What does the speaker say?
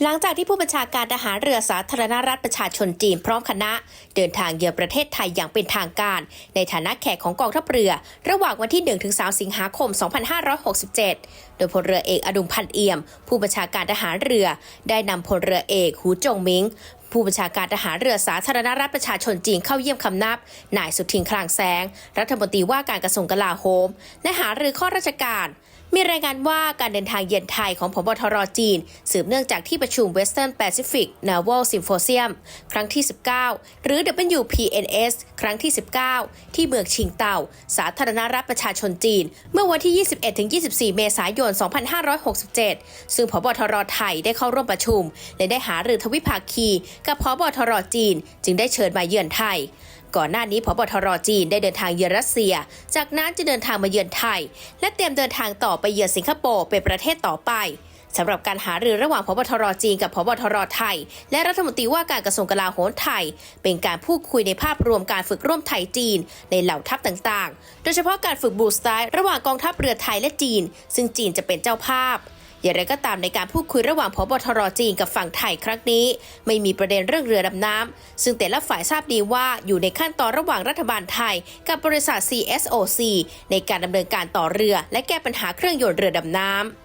หลังจากที่ผู้บัญชาการทหารเรือสาธารณรัฐประชาชนจีนพร้อมคณะ เดินทางเยือนประเทศไทยอย่างเป็นทางการ ในฐานะแขกของกองทัพเรือ ระหว่างวันที่ 1-3 สิงหาคม 2567 โดยพลเรือเอกอดุงพันเอี่ยม ผู้บัญชาการทหารเรือ ได้นำพลเรือเอกหูจงมิงผู้บัญชาการทหารเรือสาธารณรัฐประชาชนจีนเข้าเยี่ยมคำนับ นายสุทินคลางแสง รัฐมนตรีว่าการกระทรวงกลาโหม และหารือข้อราชการ มีรายงานว่าการเดินทางเยือนไทยของพบทรจีน สืบเนื่องจากที่ประชุม Western Pacific Naval Symposium ครั้งที่ 19 หรือ WPNS ครั้งที่ 19 ที่เมืองชิงเต่า สาธารณรัฐประชาชนจีน เมื่อวันที่ 21-24 เมษายน 2567 ซึ่งพบทรไทยได้เข้าร่วมประชุม และได้หารือทวิภาคี กับพบทรจีน จึงได้เชิญมาเยือนไทย ก่อนหน้านี้พบทรจีนได้เดินทางเยือนรัสเซีย จากนั้นจะเดินทางมาเยือนไทย และเตรียมเดินทางต่อไปเยือนสิงคโปร์เป็นประเทศต่อไปสำหรับการหารือระหว่างพบทรจีนกับพบทรไทย และรัฐมนตรีว่าการกระทรวงกลาโหมไทย เป็นการพูดคุยในภาพรวมการฝึกร่วมไทยจีน ในเหล่าทัพต่างๆ โดยเฉพาะการฝึกบูสไตล์ระหว่างกองทัพเรือไทยและจีน ซึ่งจีนจะเป็นเจ้าภาพ อย่างไรก็ตามในการพูดคุยระหว่างพบทรจีนกับฝั่งไทยครั้งนี้ ไม่มีประเด็นเรื่องเรือดำน้ำซึ่งแต่ละฝ่ายทราบดีว่าอยู่ในขั้นตอนระหว่างรัฐบาลไทย กับบริษัท CSOC ในการดำเนินการต่อเรือ และแก้ปัญหาเครื่องยนต์เรือดำน้ำ